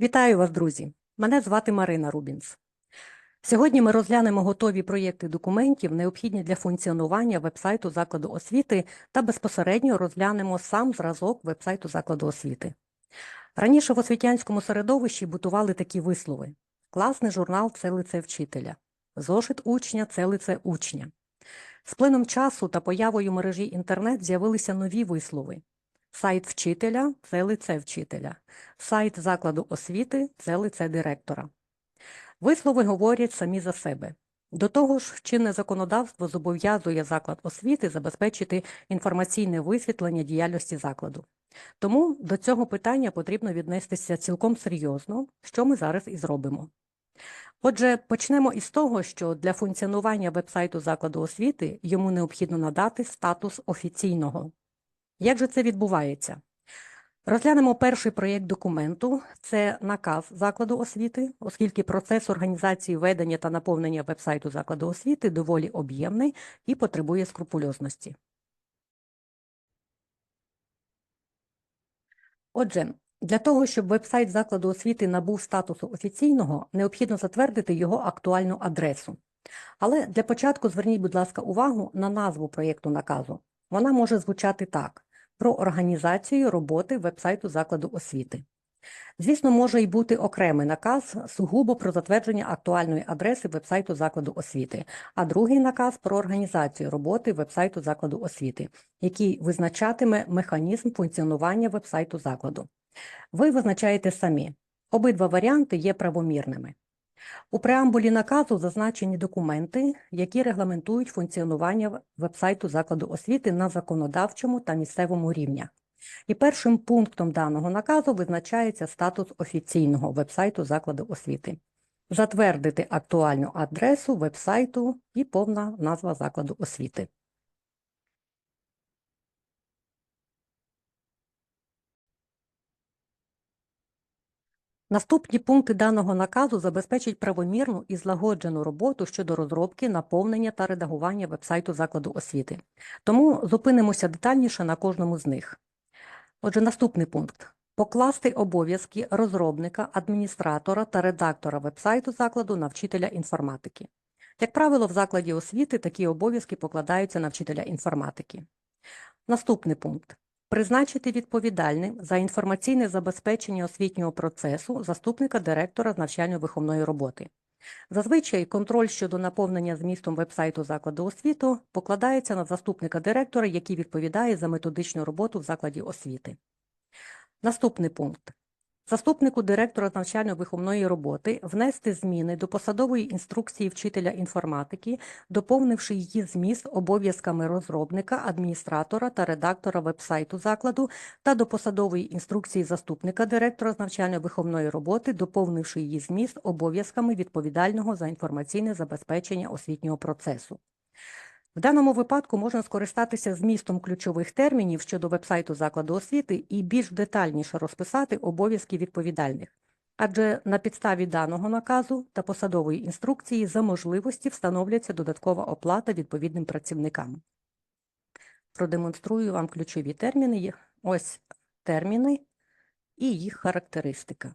Вітаю вас, друзі! Мене звати Марина Рубінс. Сьогодні ми розглянемо готові проєкти документів, необхідні для функціонування вебсайту закладу освіти та безпосередньо розглянемо сам зразок вебсайту закладу освіти. Раніше в освітянському середовищі бутували такі вислови: класний журнал це лице вчителя, зошит учня це лице учня. З плином часу та появою мережі інтернет з'явилися нові вислови. Сайт вчителя це лице вчителя, сайт закладу освіти це лице директора. Вислови говорять самі за себе. До того ж, чинне законодавство зобов'язує заклад освіти забезпечити інформаційне висвітлення діяльності закладу. Тому до цього питання потрібно віднестися цілком серйозно, що ми зараз і зробимо. Отже, почнемо із того, що для функціонування вебсайту закладу освіти йому необхідно надати статус офіційного. Як же це відбувається? Розглянемо перший проєкт документу. Це наказ закладу освіти, оскільки процес організації ведення та наповнення вебсайту закладу освіти доволі об'ємний і потребує скрупульозності. Отже, для того, щоб вебсайт закладу освіти набув статусу офіційного, необхідно затвердити його актуальну адресу. Але для початку зверніть, будь ласка, увагу на назву проєкту наказу. Вона може звучати так: про організацію роботи вебсайту закладу освіти. Звісно, може й бути окремий наказ сугубо про затвердження актуальної адреси вебсайту закладу освіти, а другий наказ про організацію роботи вебсайту закладу освіти, який визначатиме механізм функціонування вебсайту закладу. Ви визначаєте самі. Обидва варіанти є правомірними. У преамбулі наказу зазначені документи, які регламентують функціонування вебсайту закладу освіти на законодавчому та місцевому рівнях. І першим пунктом даного наказу визначається статус офіційного вебсайту закладу освіти. Затвердити актуальну адресу вебсайту і повна назва закладу освіти. Наступні пункти даного наказу забезпечать правомірну і злагоджену роботу щодо розробки, наповнення та редагування вебсайту закладу освіти. Тому зупинимося детальніше на кожному з них. Отже, наступний пункт. Покласти обов'язки розробника, адміністратора та редактора вебсайту закладу на вчителя інформатики. Як правило, в закладі освіти такі обов'язки покладаються на вчителя інформатики. Наступний пункт. Призначити відповідальним за інформаційне забезпечення освітнього процесу заступника директора з навчально-виховної роботи. Зазвичай контроль щодо наповнення змістом вебсайту закладу освіту покладається на заступника директора, який відповідає за методичну роботу в закладі освіти. Наступний пункт. Заступнику директора навчально-виховної роботи внести зміни до посадової інструкції вчителя інформатики, доповнивши її зміст обов'язками розробника, адміністратора та редактора вебсайту закладу та до посадової інструкції заступника директора навчально-виховної роботи, доповнивши її зміст обов'язками відповідального за інформаційне забезпечення освітнього процесу. В даному випадку можна скористатися змістом ключових термінів щодо вебсайту закладу освіти і більш детальніше розписати обов'язки відповідальних. Адже на підставі даного наказу та посадової інструкції за можливості встановлюється додаткова оплата відповідним працівникам. Продемонструю вам ключові терміни. Ось терміни і їх характеристика.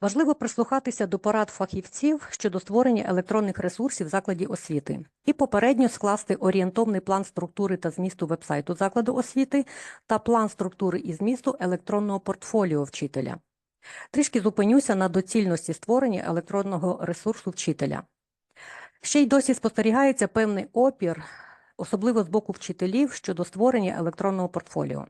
Важливо прислухатися до порад фахівців щодо створення електронних ресурсів в освіти і попередньо скласти орієнтовний план структури та змісту вебсайту закладу освіти та план структури і змісту електронного портфоліо вчителя. Трішки зупинюся на доцільності створення електронного ресурсу вчителя. Ще й досі спостерігається певний опір, особливо з боку вчителів щодо створення електронного портфоліо.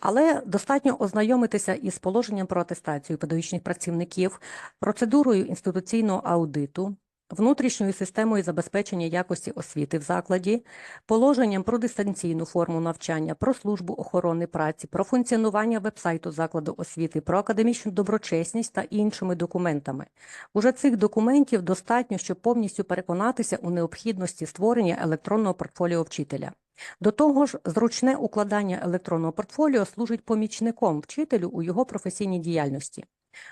Але достатньо ознайомитися із положенням про атестацію педагогічних працівників, процедурою інституційного аудиту, внутрішньою системою забезпечення якості освіти в закладі, положенням про дистанційну форму навчання, про службу охорони праці, про функціонування вебсайту закладу освіти, про академічну доброчесність та іншими документами. Уже цих документів достатньо, щоб повністю переконатися у необхідності створення електронного портфоліо вчителя. До того ж, зручне укладання електронного портфоліо служить помічником вчителю у його професійній діяльності.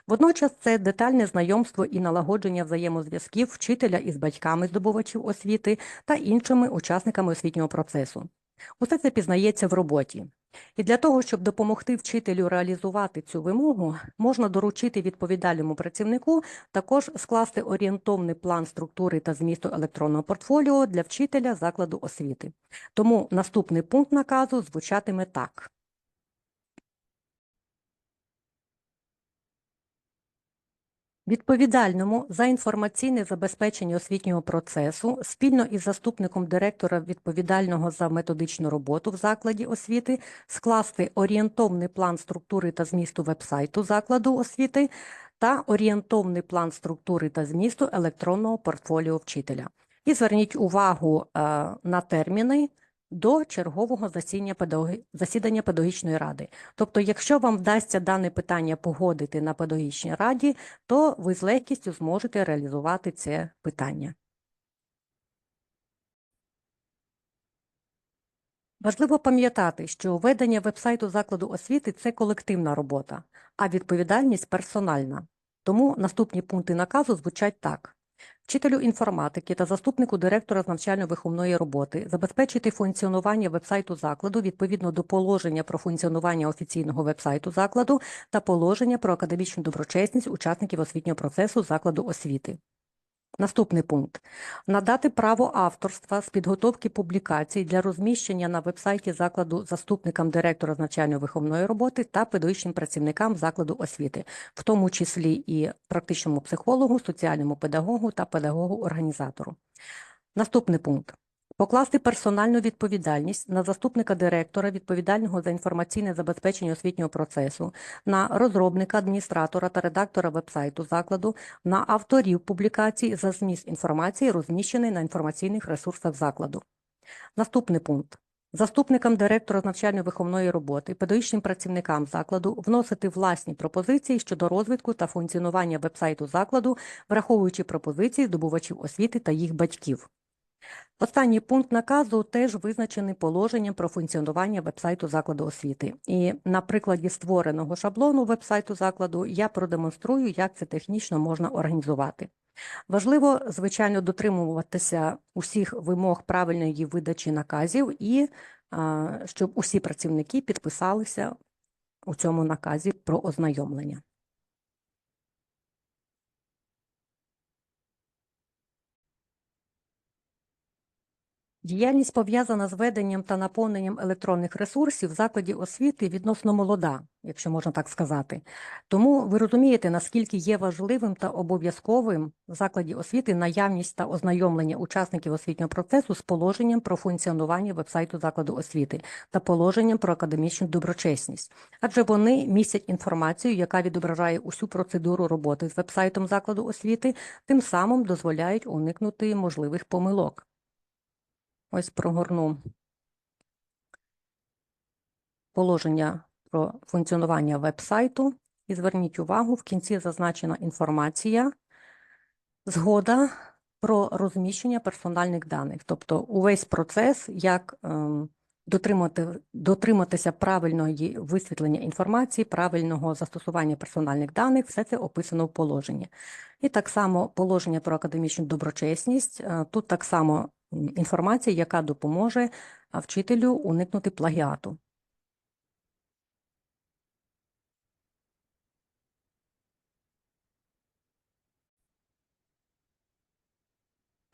Водночас це детальне знайомство і налагодження взаємозв'язків вчителя із батьками здобувачів освіти та іншими учасниками освітнього процесу. Усе це пізнається в роботі. І для того, щоб допомогти вчителю реалізувати цю вимогу, можна доручити відповідальному працівнику також скласти орієнтовний план структури та змісту електронного портфоліо для вчителя закладу освіти. Тому наступний пункт наказу звучатиме так. Відповідальному за інформаційне забезпечення освітнього процесу спільно із заступником директора відповідального за методичну роботу в закладі освіти скласти орієнтовний план структури та змісту вебсайту закладу освіти та орієнтовний план структури та змісту електронного портфоліо вчителя. І зверніть увагу е, на терміни до чергового засідання, засідання педагогічної ради. Тобто, якщо вам вдасться дане питання погодити на педагогічній раді, то ви з легкістю зможете реалізувати це питання. Важливо пам'ятати, що ведення вебсайту закладу освіти це колективна робота, а відповідальність персональна. Тому наступні пункти наказу звучать так. Вчителю інформатики та заступнику директора з навчально-виховної роботи забезпечити функціонування вебсайту закладу відповідно до положення про функціонування офіційного вебсайту закладу та положення про академічну доброчесність учасників освітнього процесу закладу освіти. Наступний пункт надати право авторства з підготовки публікацій для розміщення на вебсайті закладу заступникам директора з навчально-виховної роботи та педагогічним працівникам закладу освіти, в тому числі і практичному психологу, соціальному педагогу та педагогу-організатору. Наступний пункт. Покласти персональну відповідальність на заступника директора, відповідального за інформаційне забезпечення освітнього процесу, на розробника, адміністратора та редактора вебсайту закладу, на авторів публікацій за зміст інформації, розміщений на інформаційних ресурсах закладу. Наступний пункт. Заступникам директора навчально-виховної роботи, педагогічним працівникам закладу вносити власні пропозиції щодо розвитку та функціонування вебсайту закладу, враховуючи пропозиції здобувачів освіти та їх батьків. Останній пункт наказу теж визначений положенням про функціонування вебсайту закладу освіти. І на прикладі створеного шаблону вебсайту закладу я продемонструю, як це технічно можна організувати. Важливо, звичайно, дотримуватися усіх вимог правильної видачі наказів і щоб усі працівники підписалися у цьому наказі про ознайомлення. Діяльність пов'язана з веденням та наповненням електронних ресурсів в закладі освіти відносно молода, якщо можна так сказати. Тому ви розумієте, наскільки є важливим та обов'язковим в закладі освіти наявність та ознайомлення учасників освітнього процесу з положенням про функціонування вебсайту закладу освіти та положенням про академічну доброчесність, адже вони містять інформацію, яка відображає усю процедуру роботи з вебсайтом закладу освіти, тим самим дозволяють уникнути можливих помилок. Ось прогорну положення про функціонування веб-сайту. І зверніть увагу, в кінці зазначена інформація, згода про розміщення персональних даних, тобто увесь процес, як ем, дотримати, дотриматися правильної висвітлення інформації, правильного застосування персональних даних, все це описано в положенні. І так само положення про академічну доброчесність. Е, тут так само інформація, яка допоможе вчителю уникнути плагіату.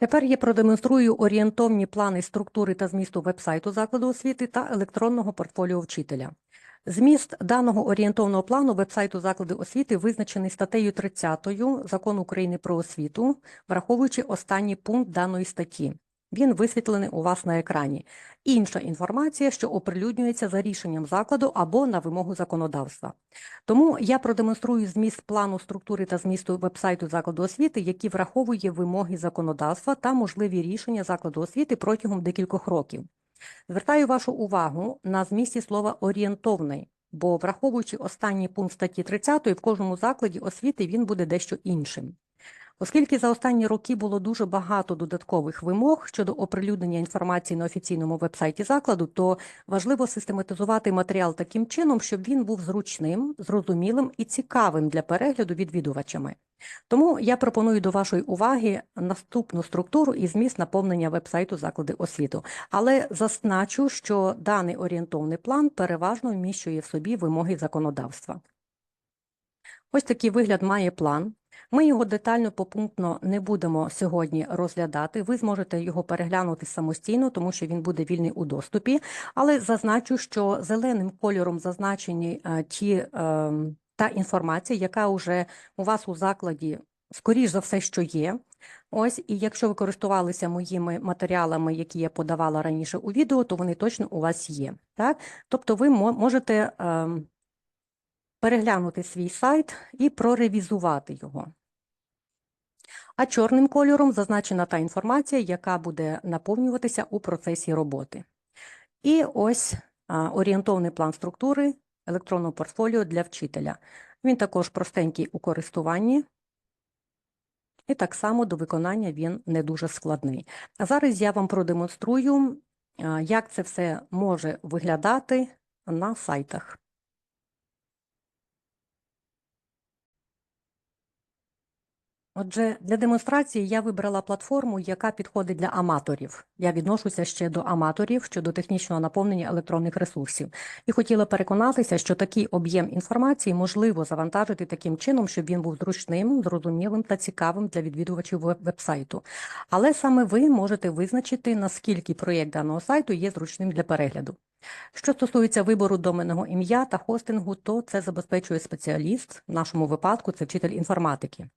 Тепер я продемонструю орієнтовні плани структури та змісту вебсайту закладу освіти та електронного портфоліо вчителя. Зміст даного орієнтовного плану вебсайту закладу освіти визначений статтею 30 Закону України про освіту, враховуючи останній пункт даної статті. Він висвітлений у вас на екрані. Інша інформація, що оприлюднюється за рішенням закладу або на вимогу законодавства. Тому я продемонструю зміст плану структури та змісту вебсайту закладу освіти, які враховує вимоги законодавства та можливі рішення закладу освіти протягом декількох років. Звертаю вашу увагу на змісті слова орієнтовний, бо враховуючи останній пункт статті 30, в кожному закладі освіти він буде дещо іншим. Оскільки за останні роки було дуже багато додаткових вимог щодо оприлюднення інформації на офіційному вебсайті закладу, то важливо систематизувати матеріал таким чином, щоб він був зручним, зрозумілим і цікавим для перегляду відвідувачами. Тому я пропоную до вашої уваги наступну структуру і зміст наповнення вебсайту заклади освіту. Але зазначу, що даний орієнтовний план переважно вміщує в собі вимоги законодавства. Ось такий вигляд має план. Ми його детально попунктно не будемо сьогодні розглядати. Ви зможете його переглянути самостійно, тому що він буде вільний у доступі. Але зазначу, що зеленим кольором зазначені е, ті е, та інформація, яка вже у вас у закладі, скоріш за все, що є. Ось, і якщо ви користувалися моїми матеріалами, які я подавала раніше у відео, то вони точно у вас є. Так? Тобто ви мо- можете е, переглянути свій сайт і проревізувати його. А чорним кольором зазначена та інформація, яка буде наповнюватися у процесі роботи. І ось орієнтовний план структури електронного портфоліо для вчителя. Він також простенький у користуванні, і так само до виконання він не дуже складний. А зараз я вам продемонструю, як це все може виглядати на сайтах. Отже, для демонстрації я вибрала платформу, яка підходить для аматорів. Я відношуся ще до аматорів щодо технічного наповнення електронних ресурсів і хотіла переконатися, що такий об'єм інформації можливо завантажити таким чином, щоб він був зручним, зрозумілим та цікавим для відвідувачів веб- вебсайту. Але саме ви можете визначити, наскільки проєкт даного сайту є зручним для перегляду. Що стосується вибору доменного ім'я та хостингу, то це забезпечує спеціаліст, в нашому випадку це вчитель інформатики.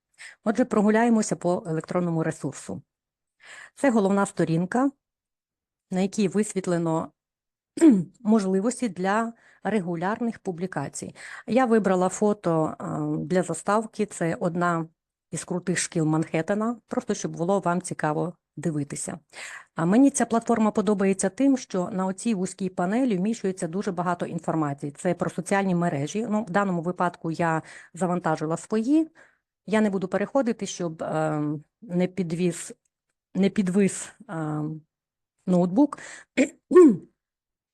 Отже, прогуляємося по електронному ресурсу. Це головна сторінка, на якій висвітлено можливості для регулярних публікацій. Я вибрала фото е, для заставки. Це одна із крутих шкіл Манхеттена, просто щоб було вам цікаво дивитися. А мені ця платформа подобається тим, що на оцій вузькій панелі вміщується дуже багато інформації. Це про соціальні мережі. Ну, в даному випадку я завантажила свої. Я не буду переходити, щоб е, не підвіз, не підвис е, ноутбук.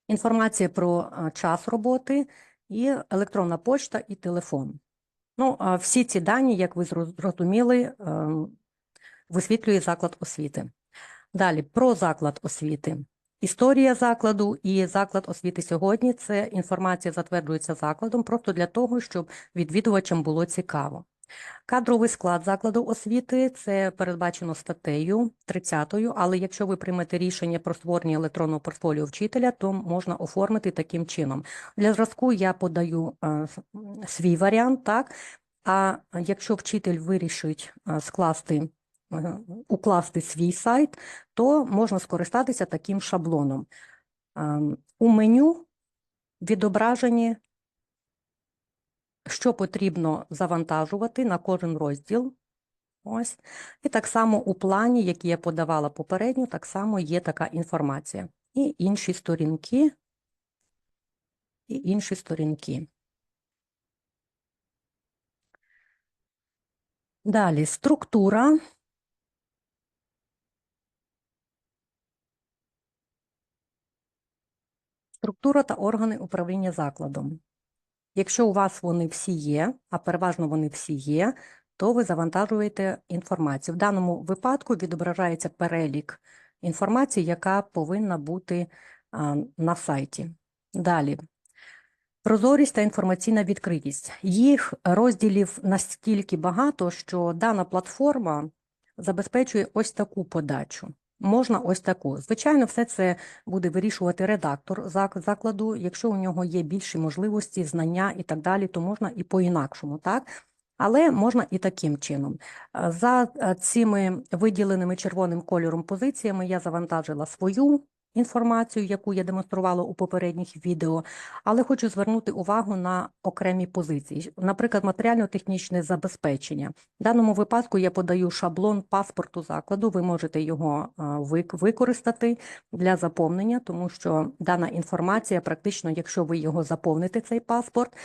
Інформація про е, час роботи і електронна почта і телефон. Ну, а всі ці дані, як ви зрозуміли, е, висвітлює заклад освіти. Далі про заклад освіти. Історія закладу і заклад освіти сьогодні це інформація затверджується закладом просто для того, щоб відвідувачам було цікаво. Кадровий склад закладу освіти це передбачено статтею 30, але якщо ви приймете рішення про створення електронного портфоліо вчителя, то можна оформити таким чином. Для зразку я подаю е, свій варіант, так? А якщо вчитель вирішить е, скласти, е, укласти свій сайт, то можна скористатися таким шаблоном. Ем, У меню відображені що потрібно завантажувати на кожен розділ. Ось. І так само у плані, який я подавала попередньо, так само є така інформація. І інші сторінки, і інші сторінки. Далі структура. Структура та органи управління закладом. Якщо у вас вони всі є, а переважно вони всі є, то ви завантажуєте інформацію. В даному випадку відображається перелік інформації, яка повинна бути на сайті. Далі. Прозорість та інформаційна відкритість. Їх розділів настільки багато, що дана платформа забезпечує ось таку подачу. Можна ось таку. Звичайно, все це буде вирішувати редактор закладу. Якщо у нього є більші можливості, знання і так далі, то можна і по-інакшому, так? Але можна і таким чином. Е, За е, цими виділеними червоним кольором позиціями я завантажила свою інформацію, яку я демонструвала у попередніх відео, але хочу звернути увагу на окремі позиції. Наприклад, матеріально-технічне забезпечення. В даному випадку я подаю шаблон паспорту закладу. Ви можете його е, використати для заповнення, тому що дана інформація, практично, якщо ви його заповните, цей паспорт,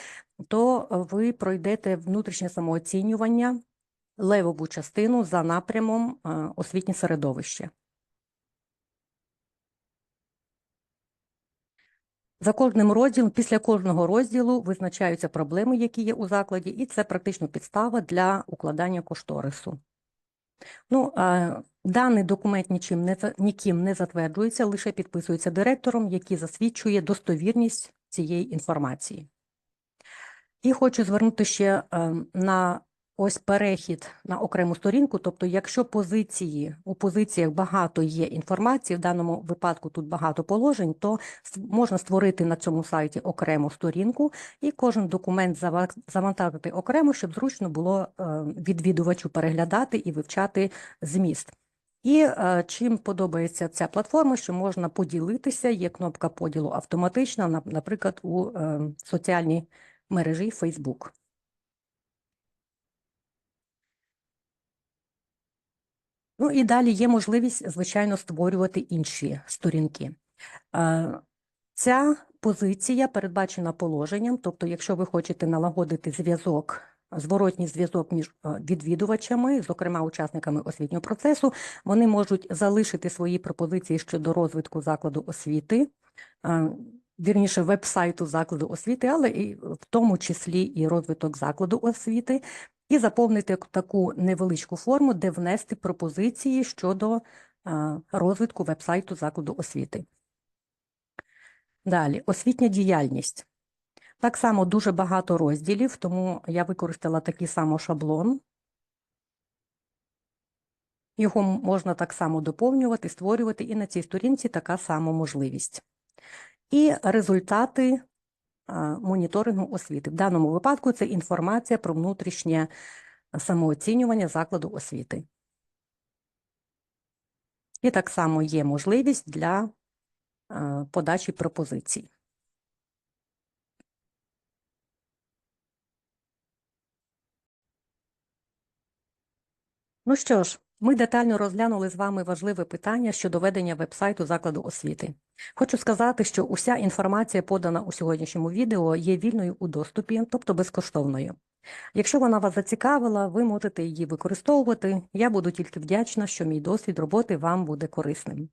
то ви пройдете внутрішнє самооцінювання левову частину за напрямом е, освітнє середовище. За кожним розділом, після кожного розділу визначаються проблеми, які є у закладі, і це практично підстава для укладання кошторису. Ну, даний документ нічим не, ніким не затверджується, лише підписується директором, який засвідчує достовірність цієї інформації. І хочу звернути ще е, на ось перехід на окрему сторінку. Тобто, якщо позиції у позиціях багато є інформації, в даному випадку тут багато положень, то можна створити на цьому сайті окрему сторінку і кожен документ зава- завантажити окремо, щоб зручно було е, відвідувачу переглядати і вивчати зміст. І е, чим подобається ця платформа, що можна поділитися, є кнопка поділу автоматична, наприклад, у е, соціальній мережі Facebook. Ну і далі є можливість, звичайно, створювати інші сторінки. Ця позиція передбачена положенням, тобто, якщо ви хочете налагодити зв'язок, зворотній зв'язок між відвідувачами, зокрема учасниками освітнього процесу, вони можуть залишити свої пропозиції щодо розвитку закладу освіти, вірніше веб-сайту закладу освіти, але і в тому числі і розвиток закладу освіти, і заповнити таку невеличку форму, де внести пропозиції щодо розвитку веб-сайту закладу освіти. Далі, освітня діяльність. Так само дуже багато розділів, тому я використала такий само шаблон. Його можна так само доповнювати, створювати, і на цій сторінці така сама можливість. І результати моніторингу освіти. В даному випадку це інформація про внутрішнє самооцінювання закладу освіти. І так само є можливість для подачі пропозицій. Ну що ж, ми детально розглянули з вами важливе питання щодо ведення веб-сайту закладу освіти. Хочу сказати, що уся інформація, подана у сьогоднішньому відео, є вільною у доступі, тобто безкоштовною. Якщо вона вас зацікавила, ви можете її використовувати. Я буду тільки вдячна, що мій досвід роботи вам буде корисним.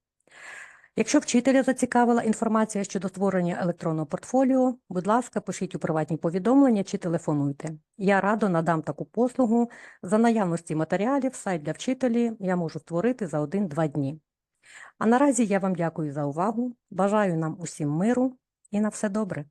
Якщо вчителя зацікавила інформація щодо створення електронного портфоліо, будь ласка, пишіть у приватні повідомлення чи телефонуйте. Я радо надам таку послугу. За наявності матеріалів, сайт для вчителі я можу створити за 1-2 дні. А наразі я вам дякую за увагу, бажаю нам усім миру і на все добре.